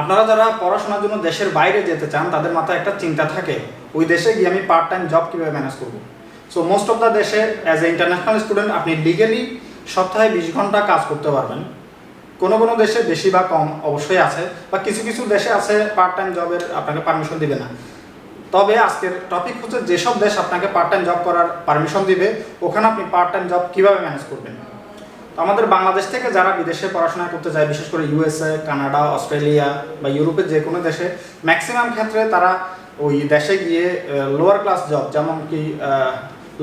আপনারা যারা পড়াশোনার জন্য দেশের বাইরে যেতে চান, তাদের মাথায় একটা চিন্তা থাকে, ওই দেশে গিয়ে আমি পার্ট টাইম জব কীভাবে ম্যানেজ করব? সো মোস্ট অফ দ্য দেশে অ্যাজ এ ইন্টারন্যাশনাল স্টুডেন্ট আপনি লিগেলি সপ্তাহে বিশ ঘণ্টা কাজ করতে পারবেন। কোনো কোনো দেশে বেশি বা কম অবশ্যই আছে, বা কিছু কিছু দেশে আছে পার্ট টাইম জবের আপনাকে পারমিশন দিবে না। তবে আজকের টপিক হচ্ছে, যেসব দেশ আপনাকে পার্ট টাইম জব করার পারমিশন দিবে, ওখানে আপনি পার্ট টাইম জব কীভাবে ম্যানেজ করবেন? তো আমাদের বাংলাদেশ থেকে যারা বিদেশে পড়াশোনা করতে যায়, বিশেষ করে ইউএসএ কানাডা, অস্ট্রেলিয়া বা ইউরোপের যে কোনো দেশে ম্যাক্সিমাম ক্ষেত্রে তারা ওই দেশে গিয়ে লোয়ার ক্লাস জব যেমন কি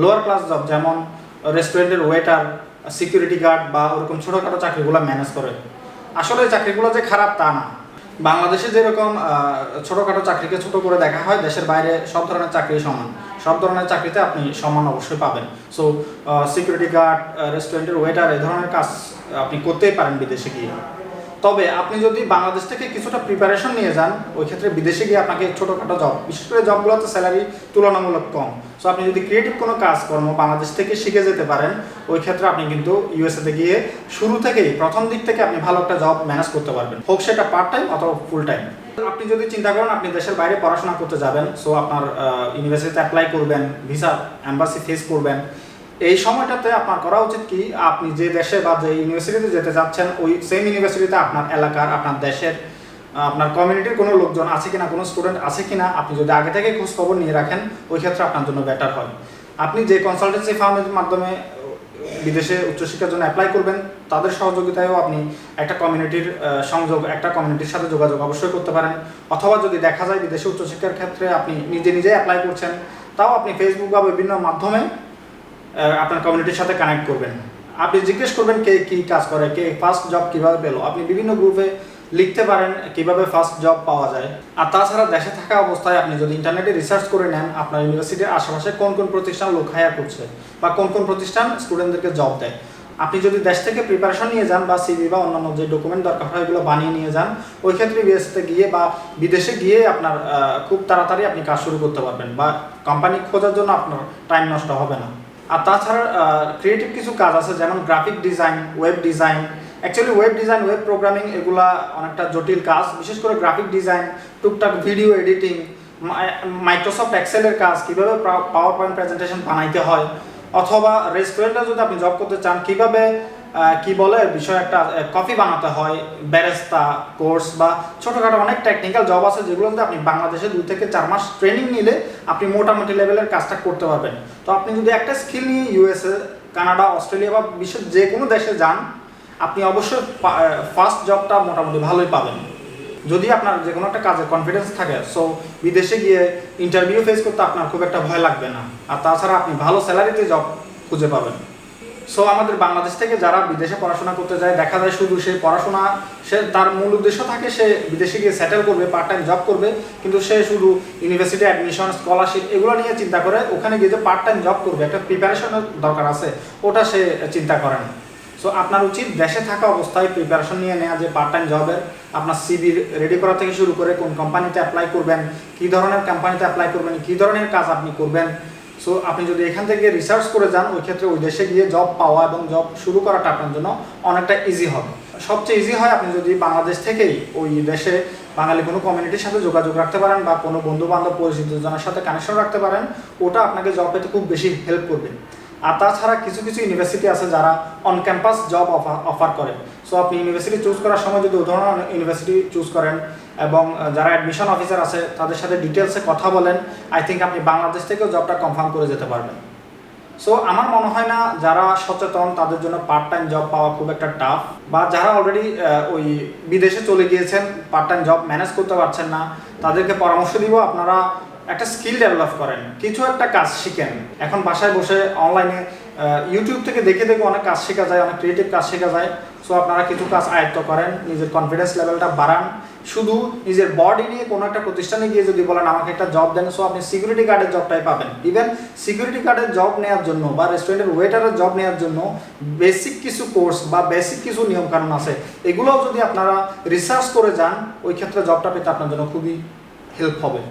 লোয়ার ক্লাস জব যেমন রেস্টুরেন্টের ওয়েটার সিকিউরিটি গার্ড বা ওরকম ছোটোখাটো চাকরিগুলো ম্যানেজ করে। আসলে চাকরিগুলো যে খারাপ তা না। বাংলাদেশে যেরকম ছোটোখাটো চাকরিকে ছোট করে দেখা হয়, দেশের বাইরে সব ধরনের চাকরি সমান। সব ধরনের চাকরিতে আপনি সমান অবশ্যই পাবেন। সো সিকিউরিটি গার্ড রেস্টুরেন্টের ওয়েটার এ ধরনের কাজ আপনি করতেই পারেন বিদেশে গিয়ে। তবে আপনি যদি বাংলাদেশ থেকে কিছুটা প্রিপারেশন নিয়ে যান, ওই ক্ষেত্রে বিদেশে গিয়ে আপনাকে ছোটোখাটো জব বিশেষ করে জবগুলোতে স্যালারি তুলনামূলক কম। সো আপনি যদি ক্রিয়েটিভ কোনো কাজকর্ম বাংলাদেশ থেকে শিখে যেতে পারেন, ওই ক্ষেত্রে আপনি কিন্তু ইউএসএতে গিয়ে শুরু থেকেই, প্রথম দিক থেকে আপনি ভালো একটা জব ম্যানেজ করতে পারবেন। হোক সেটা পার্ট টাইম অথবা ফুল টাইম আপনি যদি চিন্তা করেন, আপনি দেশের বাইরে পড়াশোনা করতে যাবেন সো আপনার ইউনিভার্সিটিতে অ্যাপ্লাই করবেন ভিসা অ্যাম্বাসি ফেস করবেন এই সময়টাতে আপনার করা উচিত কি, আপনি যে দেশে বা যে ইউনিভার্সিটিতে যেতে যাচ্ছেন, ওই সেম ইউনিভার্সিটিতে আপনার এলাকার, আপনার দেশের, আপনার কমিউনিটির কোনো লোকজন আছে কিনা, কোনো স্টুডেন্ট আছে কিনা, আপনি যদি আগে থেকে খোঁজ খবর নিয়ে রাখেন, ওই ক্ষেত্রে আপনার জন্য বেটার হয়। আপনি যে কনসালটেন্সি ফার্মের মাধ্যমে, বিদেশে উচ্চশিক্ষার জন্য অ্যাপ্লাই করবেন, তাদের সহযোগিতায়ও আপনি একটা কমিউনিটির সংযোগ, একটা কমিউনিটির সাথে যোগাযোগ অবশ্যই করতে পারেন। অথবা যদি দেখা যায় বিদেশে উচ্চশিক্ষার ক্ষেত্রে আপনি নিজে নিজে অ্যাপ্লাই করছেন, তাও আপনি ফেসবুক বা বিভিন্ন মাধ্যমে আপনার কমিউনিটির সাথে কানেক্ট করবেন। আপনি জিজ্ঞেস করবেন কে কী কাজ করে, কে ফার্স্ট জব কীভাবে পেল। আপনি বিভিন্ন গ্রুপে লিখতে পারেন কীভাবে ফার্স্ট জব পাওয়া যায়। আর তাছাড়া দেশে থাকা অবস্থায় আপনি যদি ইন্টারনেটে রিসার্চ করে নেন, আপনার ইউনিভার্সিটির আশেপাশে কোন কোন প্রতিষ্ঠান লোক হায়ার করছে বা কোন কোন প্রতিষ্ঠান স্টুডেন্টদেরকে জব দেয়। আপনি যদি দেশ থেকে প্রিপারেশন নিয়ে যান বা সিভি বা অন্যান্য যে ডকুমেন্ট দরকার হয় এগুলো বানিয়ে নিয়ে যান, ওই ক্ষেত্রে বিএসতে গিয়ে বা বিদেশে গিয়ে আপনার খুব তাড়াতাড়ি আপনি কাজ শুরু করতে পারবেন বা কোম্পানি খোঁজার জন্য আপনার টাইম নষ্ট হবে না। আর তাছাড়া ক্রিয়েটিভ কিছু কাজ আছে, যেমন graphic design web design actually web design web programming এগুলা অনেকটা জটিল কাজ। বিশেষ করে গ্রাফিক ডিজাইন টুকটাক ভিডিও এডিটিং মাইক্রোসফট এক্সেলের কাজ, কীভাবে পাওয়ার পয়েন্ট প্রেজেন্টেশন বানাইতে হয়, অথবা রেস্টুরেন্টে যদি আপনি জব করতে চান, কীভাবে কি বলে, বিষয় একটা কফি বানাতে হয় ব্যারেস্তা কোর্স বা ছোটোখাটো অনেক টেকনিক্যাল জব আছে যেগুলো যদি আপনি বাংলাদেশে দুই থেকে চার মাস ট্রেনিং নিলে আপনি মোটামুটি লেভেলের কাজটা করতে পারবেন। তো আপনি যদি একটা স্কিল নিয়ে ইউএসএ কানাডা অস্ট্রেলিয়া বা বিশ্বের যে কোনো দেশে যান, আপনি অবশ্যই ফার্স্ট জবটা মোটামুটি ভালোই পাবেন। যদি আপনার যে কোনো একটা কাজের কনফিডেন্স থাকে সো বিদেশে গিয়ে ইন্টারভিউ ফেস করতে আপনার খুব একটা ভয় লাগবে না। আর তাছাড়া আপনি ভালো স্যালারিতে জব খুঁজে পাবেন। সো আমাদের বাংলাদেশ থেকে যারা বিদেশে পড়াশোনা করতে যায়, দেখা যায় শুধু সে পড়াশোনা, সে তার মূল উদ্দেশ্য থাকে সে বিদেশে গিয়ে সেটেল করবে পার্ট টাইম জব করবে, কিন্তু সে শুধু ইউনিভার্সিটি অ্যাডমিশন স্কলারশিপ এগুলো নিয়ে চিন্তা করে, ওখানে গিয়ে যে পার্ট টাইম জব করবে, একটা প্রিপারেশনের দরকার আছে, ওটা সে চিন্তা করে না। সো আপনার উচিত দেশে থাকা অবস্থায় প্রিপারেশন নিয়ে নেওয়া যে পার্ট টাইম জবের আপনার সিভি রেডি করা থেকে শুরু করে কোন কোম্পানিতে অ্যাপ্লাই করবেন, কী ধরনের কোম্পানিতে অ্যাপ্লাই করবেন, কী ধরনের কাজ আপনি করবেন সো আপনি যদি এখান থেকে রিসার্চ করে যান, ওই ক্ষেত্রে ওই দেশে গিয়ে জব পাওয়া এবং জব শুরু করাটা আপনার জন্য অনেকটা ইজি হবে। সবচেয়ে ইজি হয় আপনি যদি বাংলাদেশ থেকেই ওই দেশে বাঙালি কোনো কমিউনিটির সাথে যোগাযোগ রাখতে পারেন বা কোনো বন্ধু বান্ধব পরিচিত জনের সাথে কানেকশন রাখতে পারেন, ওটা আপনাকে জব পেতে খুব বেশি হেল্প করবে। আর তাছাড়া কিছু কিছু ইউনিভার্সিটি আছে যারা অন ক্যাম্পাস জব অফার করে। সো আপনি ইউনিভার্সিটি চুজ করার সময় যদি উদাহরণ ইউনিভার্সিটি চুজ করেন এবং যারা অ্যাডমিশন অফিসার আছে, তাদের সাথে ডিটেলসে কথা বলেন। আই থিঙ্ক আপনি বাংলাদেশ থেকেও জবটা কনফার্ম করে যেতে পারবেন। সো আমার মনে হয় না যারা সচেতন, তাদের জন্য পার্ট টাইম জব পাওয়া খুব একটা টাফ বা যারা অলরেডি ওই বিদেশে চলে গিয়েছেন পার্ট টাইম জব ম্যানেজ করতে পারছেন না, তাদেরকে পরামর্শ দিব আপনারা একটা স্কিল ডেভেলপ করেন। কিছু একটা কাজ শিখেন। এখন বাসায় বসে অনলাইনে ইউটিউব থেকে দেখে দেখে অনেক কাজ শেখা যায়, অনেক ক্রিয়েটিভ কাজ শেখা যায়। সো আপনারা কিছু কাজ আয়ত্ত করেন, নিজের কনফিডেন্স লেভেলটা বাড়ান। শুধু নিজের বডি নিয়ে কোনো একটা প্রতিষ্ঠানে গিয়ে যদি বলেন, আমাকে একটা জব দেন সো আপনি সিকিউরিটি গার্ডের জবটাই পাবেন। ইভেন সিকিউরিটি গার্ডের জব নেওয়ার জন্য বা রেস্টুরেন্টের ওয়েটারের জব নেওয়ার জন্য বেসিক কিছু কোর্স বা বেসিক কিছু নিয়মকানুন আছে। এগুলোও যদি আপনারা রিসার্চ করে যান, ওই ক্ষেত্রে জবটা পেতে আপনার জন্য খুবই হেল্প হবে।